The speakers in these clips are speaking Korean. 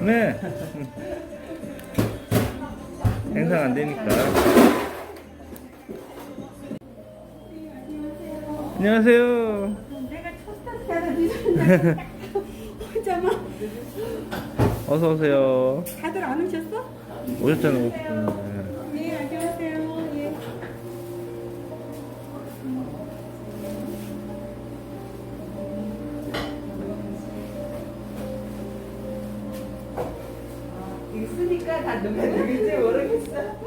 네. 행상 안 되니까. 안녕하세요. 내가 첫 단계라 늦었는데 혼자만 어서 오세요. 다들 안 오셨어? 오셨잖아요. 있으니까 다 누가 누군지 모르겠어.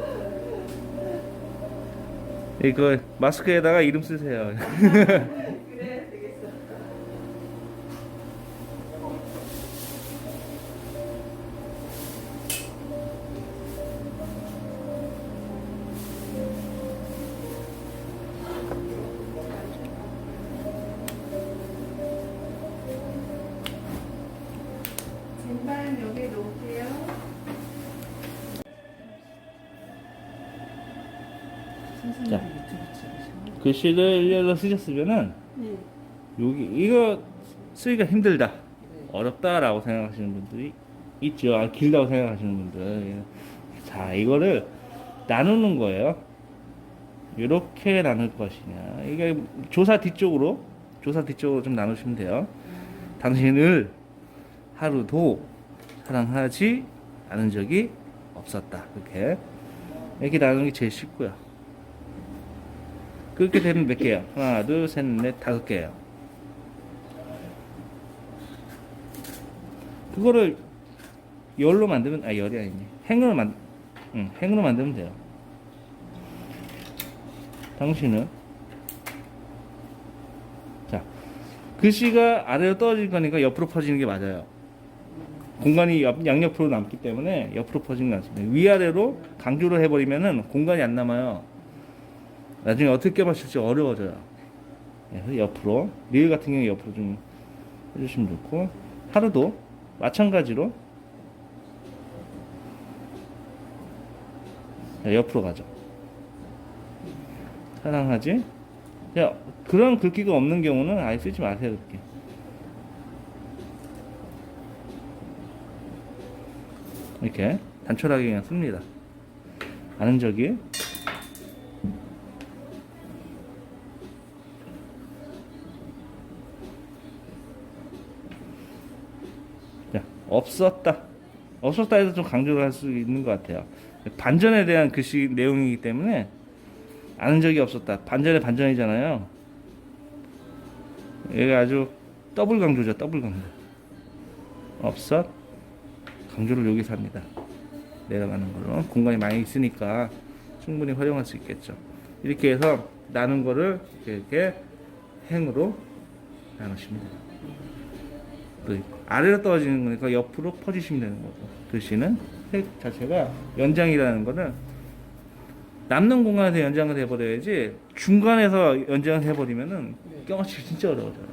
이거 마스크에다가 이름 쓰세요. 일렬로 쓰셨으면은 네. 여기 이거 쓰기가 힘들다, 어렵다라고 생각하시는 분들이 있죠. 아, 길다고 생각하시는 분들. 자, 이거를 나누는 거예요. 이렇게 나눌 것이냐. 이게 조사 뒤쪽으로 조사 뒤쪽으로 좀 나누시면 돼요. 당신을 하루도 사랑하지 않은 적이 없었다. 이렇게 이렇게 나누는 게 제일 쉽고요. 그렇게 되면 몇 개요? 하나, 둘, 셋, 넷, 다섯 개예요. 그거를 열로 만들면 아 열이 아니지 행으로 만 응, 행으로 만들면 돼요. 당신은 자 글씨가 아래로 떨어질 거니까 옆으로 퍼지는 게 맞아요. 공간이 옆, 양옆으로 남기 때문에 옆으로 퍼지는 게 맞습니다. 위아래로 강조를 해버리면은 공간이 안 남아요. 나중에 어떻게 마실지 어려워져요. 예, 그래서 옆으로 리을 같은 경우 옆으로 좀 해주시면 좋고 하루도 마찬가지로 자, 옆으로 가죠. 사랑하지? 야, 그런 글귀가 없는 경우는 아예 쓰지 마세요, 그렇게. 이렇게 단촐하게 그냥 씁니다. 아는 적이 자, 없었다. 없었다 해서 좀 강조를 할 수 있는 것 같아요. 반전에 대한 글씨 내용이기 때문에 아는 적이 없었다. 반전에 반전이잖아요. 얘가 아주 더블 강조죠. 더블 강조. 없었. 강조를 여기서 합니다. 내려가는 걸로. 공간이 많이 있으니까 충분히 활용할 수 있겠죠. 이렇게 해서 나눈 거를 이렇게, 이렇게 행으로 나누시면 또 아래로 떨어지는 거니까 옆으로 퍼지시면 되는 거고 글씨는 색 자체가 연장이라는 거는 남는 공간에서 연장을 해버려야지 중간에서 연장을 해버리면은 껴맞추기 진짜 어려워져요.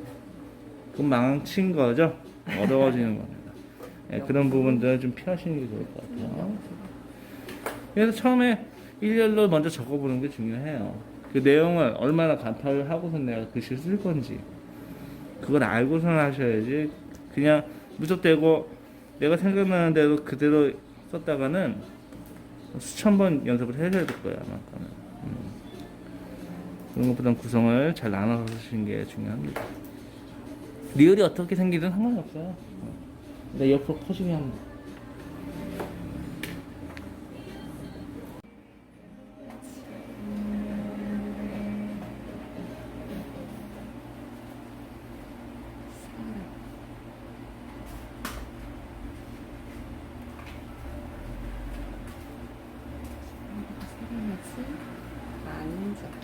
그럼 망친 거죠. 어려워지는 겁니다. 예, 그런 부분들은 좀 피하시는 게 좋을 것 같아요. 그래서 처음에 일렬로 먼저 적어보는 게 중요해요. 그 내용을 얼마나 간파를 하고서 내가 글씨를 쓸 건지 그걸 알고선 하셔야지 그냥 무턱대고 내가 생각나는 대로 그대로 썼다가는 수천 번 연습을 해야 될 거예요 아마. 음. 그런 것보단 구성을 잘 나눠서 쓰시는 게 중요합니다 리얼이 어떻게 생기든 상관없어요 어. 근데 옆으로 퍼지게 하면 돼.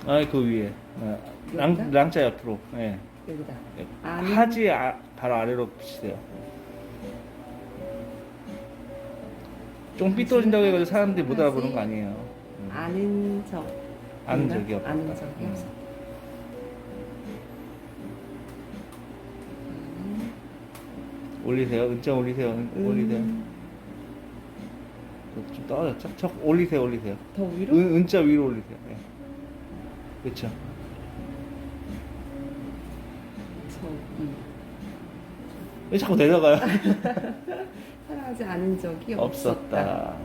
아는 적 아, 그 위에. 어, 랑, 랑자 옆으로. 예. 여기다. 예. 아는- 하지 아, 바로 아래로 붙이세요. 좀 삐뚤어진다고 해가지고 사람들이 못 알아보는 거 아니에요. 음. 아는 적. 아는 적이 없다. 아는 적이 음. 없어. 올리세요. 은자 올리세요. 은- 음. 올리세요. 좀 떨어졌죠? 척 올리세요. 올리세요. 더 위로? 은, 은자 위로 올리세요. 예. 그렇죠. 저, 음. 왜 자꾸 내려가요? 사랑하지 않은 적이 없었다. 없었다.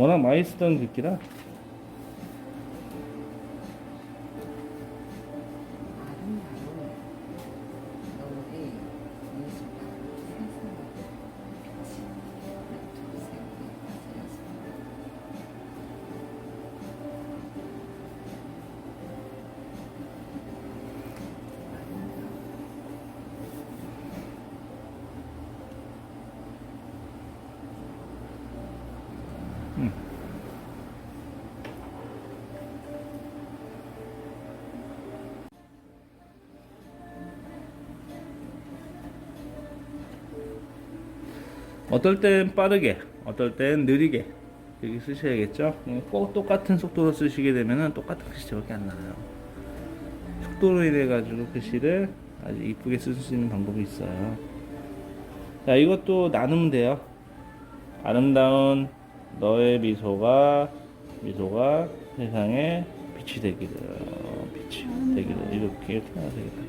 워낙 많이 쓰던 글귀라 어떨 땐 빠르게, 어떨 땐 느리게 이렇게 쓰셔야겠죠. 음, 꼭 똑같은 속도로 쓰시게 되면은 똑같은 글씨밖에 안 나와요. 속도로 인해 가지고 글씨를 아주 이쁘게 쓸 수 있는 방법이 있어요. 자, 이것도 나누면 돼요. 아름다운 너의 미소가 미소가 세상에 빛이 되기를 빛이 되기를 이렇게 나눠야 되겠다.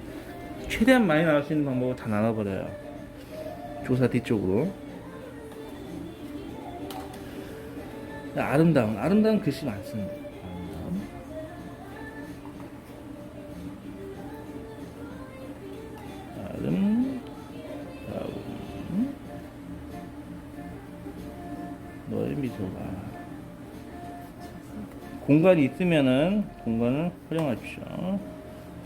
최대한 많이 나올 수 있는 방법을 다 나눠버려요. 조사 뒤쪽으로. 아름다운 아름다운 글씨 많습니다. 아름다운. 아름다운 너의 미소가 공간이 있으면은 공간을 활용하십시오.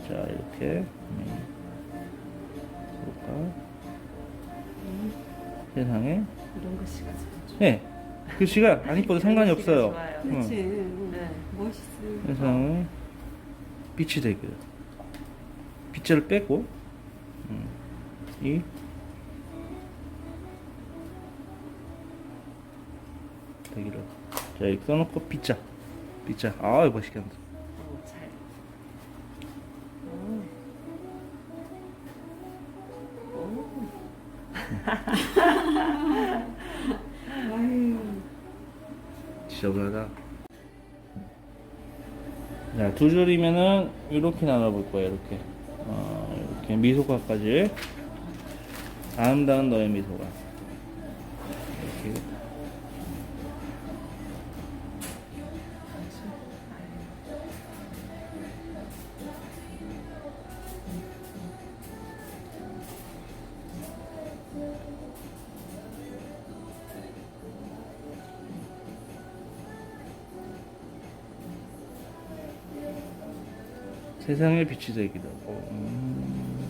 자 이렇게 음. 볼까? 세상에 이런 글씨가 좋죠. 네 글씨가 안 이뻐도 상관이 글씨가 없어요. 좋아요. 응. 그렇지. 네. 멋있어. 세상에 빛이 되기를 빗자를 빼고 음, 이 되기를 자 이렇게 써놓고 빗자 빗자 아 멋있게 한다 어, 잘. 아유. 지저분하다 자 두 줄이면은 이렇게 나눠볼 거예요 이렇게. 어, 이렇게 미소가까지. 아름다운 너의 미소가 이렇게 세상에 빛이 되기도 하고 음.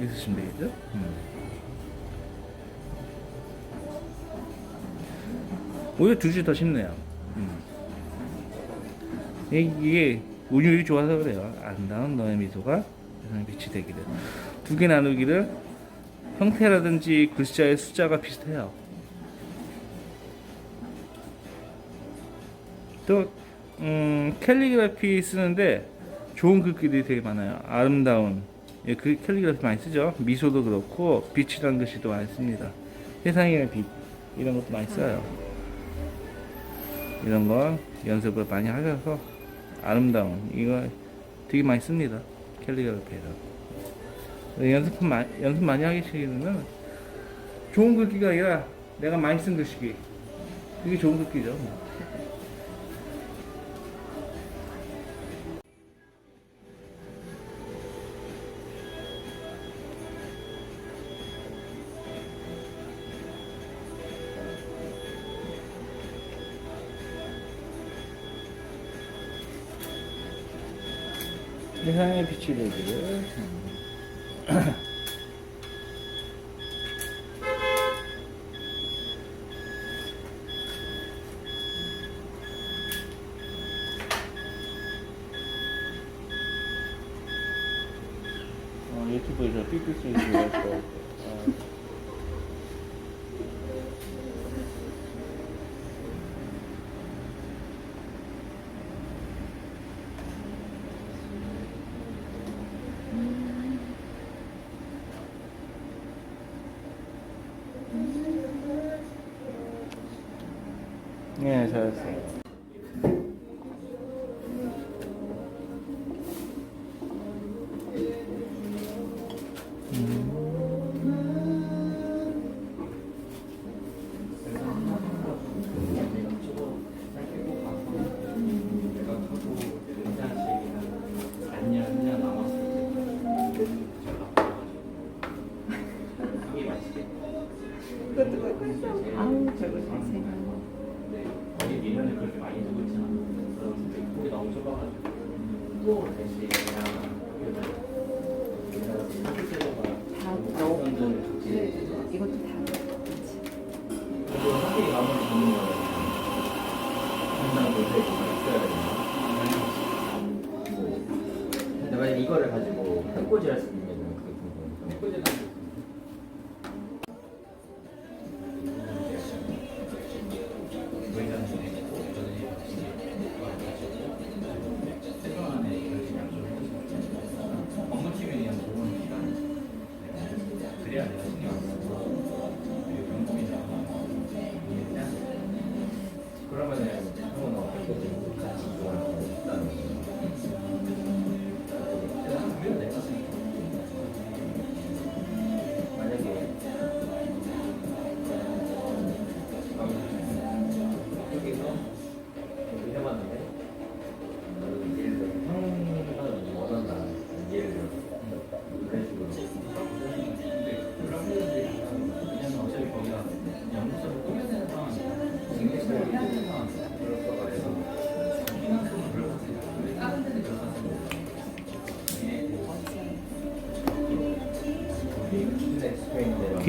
있으시면 되겠죠? 음. 오히려 두줄더 쉽네요. 음. 이- 이게 운율이 좋아서 그래요. 아름다운 너의 미소가 세상에 빛이 되기를. 두 개 나누기를 형태라든지 글자의 숫자가 비슷해요. 또 음, 캘리그라피 쓰는데 좋은 글귀들이 되게 많아요. 아름다운 예, 그 캘리그라피 많이 쓰죠. 미소도 그렇고 빛이라는 글씨도 많이 씁니다. 세상의 빛 이런 것도 많이 써요. 이런 건 연습을 많이 하셔서 아름다운 이거 되게 많이 씁니다. 캘리그라피에서 연습 많이 연습 많이 하시려면 좋은 글귀가 아니라 내가 많이 쓴 글씨기 이게 좋은 글귀죠. 뭐. 세상 의 빛이 되기를 유튜브에서 삐삐 소리 들어갔어. 네, 잘했 다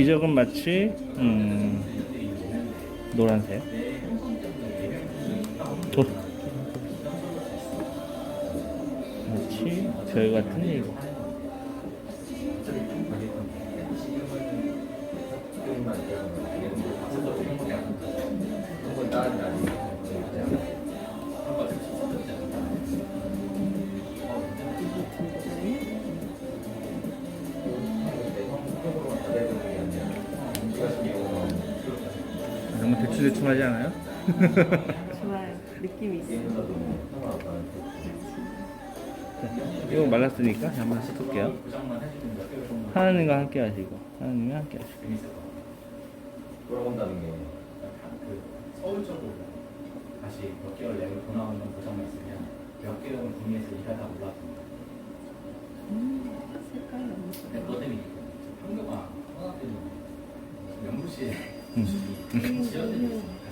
기적은 마치 음, 노란색. 도. 마치 별 같은 일. 지 너무 대충대충하지 않아요? 좋아요. 느낌이 있어. 이거 말랐으니까 한번 섞을게요. 하나님과 함께 하시고 하나님이 함께 하시고 돌아온다는 게그 서울 쪽으로 다시 몇 개월 내로 돌아오는 보장만 있으면 몇 개월은 국내에서 일하다 올라왔습니다. 색깔이 너무 좋아. 근데 그것 때문에 한교가 하나 때문에 음. 지어드리고 있습니다.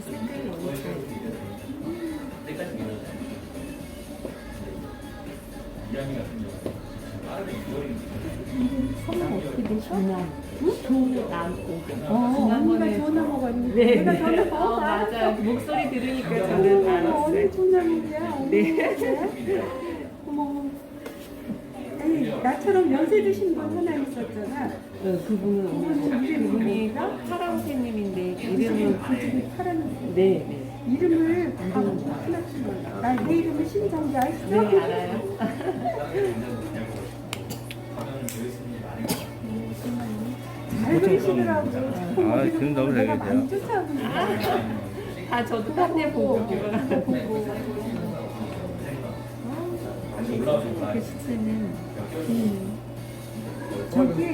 색깔이 너무 좋아. 때까지 밀어줘. 이랑이 같은 경우는 빠르게 6월이면 선물 어떻게 되셔? 조 남고. 어, 언니가 전화 먹었는데 네. 내가 전화 어, 먹었어. 맞아. 목소리 들으니까 저는 알았어요. 전화문이야. 네. 어머. 아니 나처럼 연세 드신 분 하나 있었잖아. 어, 그분은 뭐더라? 파랑새님인데 이름은 그 집이 파란 네, 네. 이름을. 나내 이름은 신정자 알죠? 네, 알아요. 잘 그리시더라고. 아, 그럼 너무 내가 되겠네요. 많이 쫓아오는데. 아, 저도 딴데 보고 올라오신 거 그? 시체는 음, 저기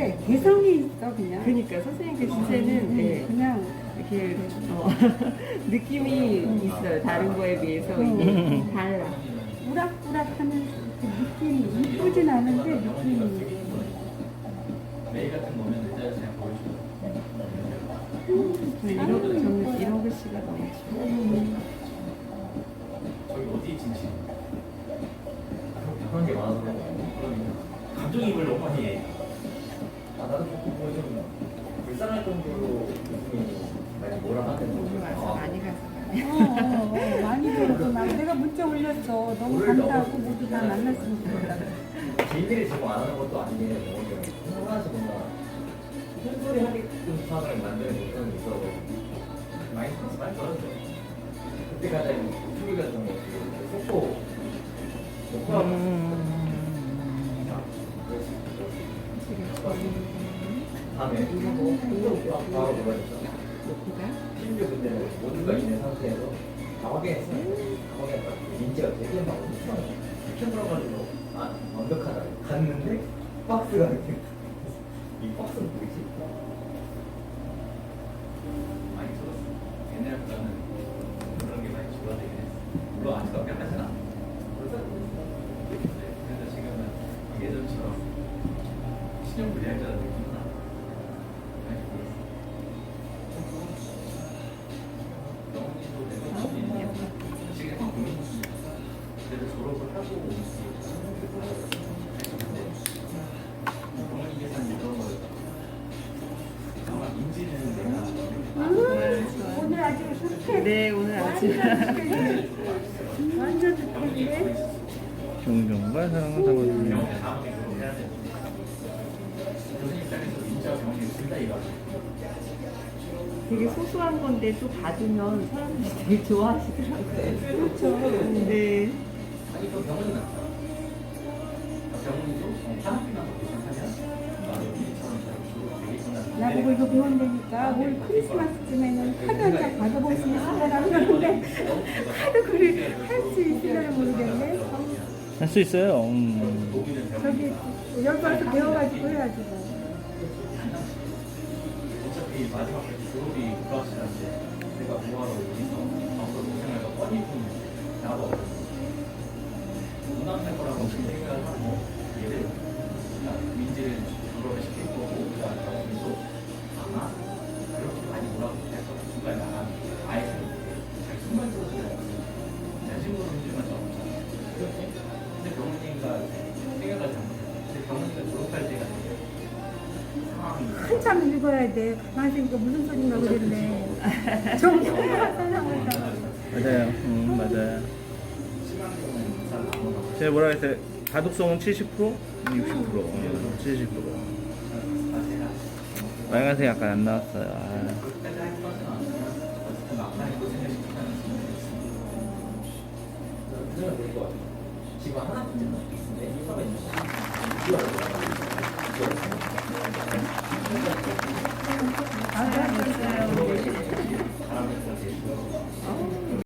이게 개성이 있어 그냥. 그러니까 선생님 글씨체는 음, 네, 그냥 이렇게 어, 느낌이 있어요. 다른 거에 비해서 음. 이게 달라. 우락부락하는 그 느낌이 이쁘진 않은데 느낌이. 메일 같은 거 오면 일단 그냥 보여주고 저는 이런, 저는 이런 글씨가 너무 좋아요. 저기 어디 진지 그런 게 많아서 그런. 감정이입을 너무 많이 해 아, 나도 조금 뭐좀 불쌍할 정도로 교수님이 많이 뭐라 하는 오늘 와서 거. 많이 가서 어, 어, 어, 많이 들었구나. 내가 문자 올렸어. 너무 감사하고 모두 다 만났으면 좋겠다. 개인들이 지금 안 하는 것도 아니게 뭔가 하나씩 뭔가 큰 소리 하게끔 상황을 만드는 게 있어서 많이 스트레스 많이 받았죠. 그때 가장 충격이 었던 거 속고 속고 다음에 하고 바로 보내줬죠. 심지어 근데 모두가 있는 상태에서 다 확인했어요. 다 확인했다. 민지가 되게 막 엄청 켜들어가지고 아 완벽하다. 갔는데 박스가 이렇게 네 오늘 아침 완전 좋겠네. 존경과 사랑을 담아주며 되게 소소한 건데 또 받으면 사람들이 되게 좋아하시더라고요. 그렇죠. 네. 병원이 낫다. 병원이도 계산하면 나도 민지처럼 잘 이거 배운다니까 올 크리스마스쯤에는 카드 한 장 받아볼 수 있을까라고 그러는데 카드 그리 할수 있을려나 모르겠네. 할 수 있어요. 음. 저기 여기 와서 배워가지고 해야지 뭐. 어차피 마지막까지 졸업이 불확실한데 내가 뭐하러 여기서 앞으로 고생을 더 뻔히 좀 나와 무난할 거라고 생각을 하고 얘를 민지를 졸업을 시킬 거고 그다음 경훈이 한참 읽어야 돼. 가만히 이거 무슨 소린가 그랬네. 정말 다. 맞아요. 음, 맞아요. 제가 뭐라 했어요? 가독성은 70%? 60%. 음, 70%. 빨간색 약간 안 나왔어요. 아. 지금 하나쯤 있는데 이거가 있는 거. Obrigado.